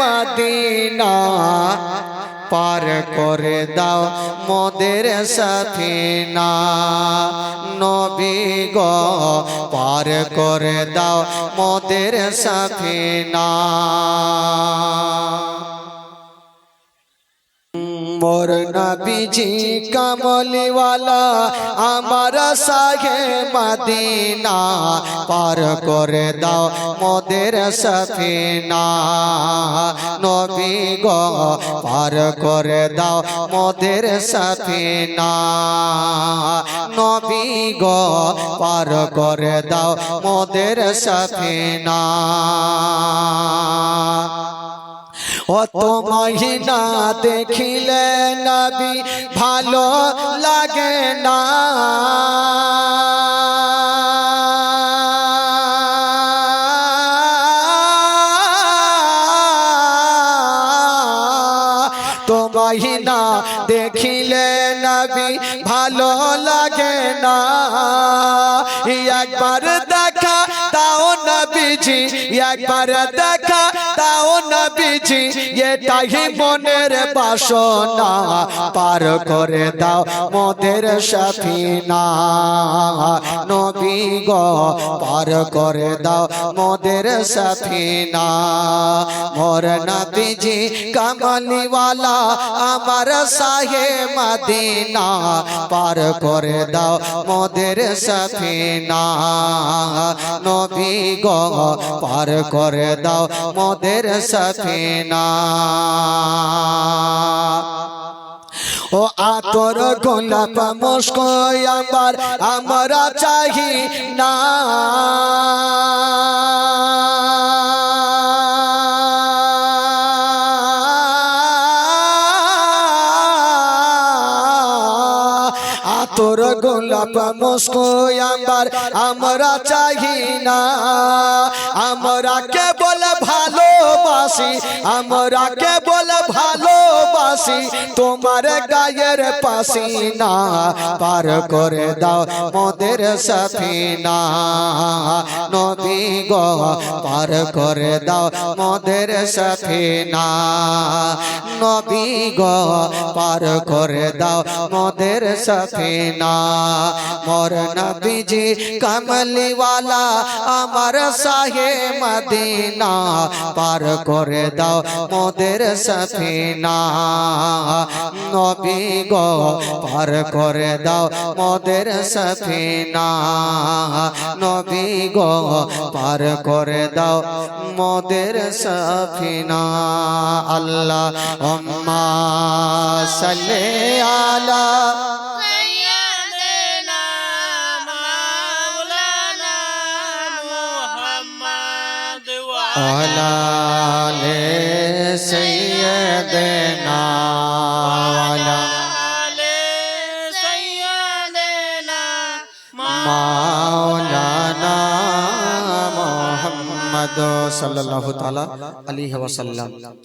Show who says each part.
Speaker 1: Medina পার করে দাও মোদের সাথিনা। নবী গ পার করে দাও মোদের সাথিনা। মোর নবীজি কমলিওয়ালা, আমার সাহে মদিনা পার করে দাও মোদের সফিনা। নবী গো, পার করে দাও মোদের সফিনা। নবী গো, পার করে দাও মোদের সফিনা। অত মহিনা দেখিলে নবী ভালো লাগে না তো মহিনা দেখিলে নবী ভালো লাগে না। একবার দেখা, তাও নবীজি, একবার দেখা নবীজি, এটাই মনের বাসনা। পার করে দাও মোদের সফিনা নবী গো, পার করে দাও মোদের সফিনা মোর নবীজি কমলিওয়ালা, আমার সাহে মদিনা। পার করে দাও মোদের সফিনা নবী গো, পার করে দাও মোদের সফিনা ও আতর গোলাপ মুস্ক আমার, আমরা চাহি না। আতর গোলাপ মুস্ক আমার, আমরা চাহি না। আমরা কেবল ভালোবাসি আমরা কেবল ভালোবাসি তোমার গায়ের পাসিনা পার করে দাও মোদের সফিনা। নবী গো, পার করে দাও মোদের সফিনা। নবী গো, পার করে দাও মোদের সফিনা। মোর নবীজি কমলিওয়ালা, আমার সাহে মদিনা, পার করে দাও মোদের সফিনা। নবী গো পার করে দাও মোদের সফিনা নবী গো পার করে দাও মোদের সফিনা আল্লাহ অম্মা সালে আলা
Speaker 2: आला ले
Speaker 1: सैयदना মুহাম্মদ সাল্লাল্লাহু তাআলা আলাইহি ওয়াসাল্লাম।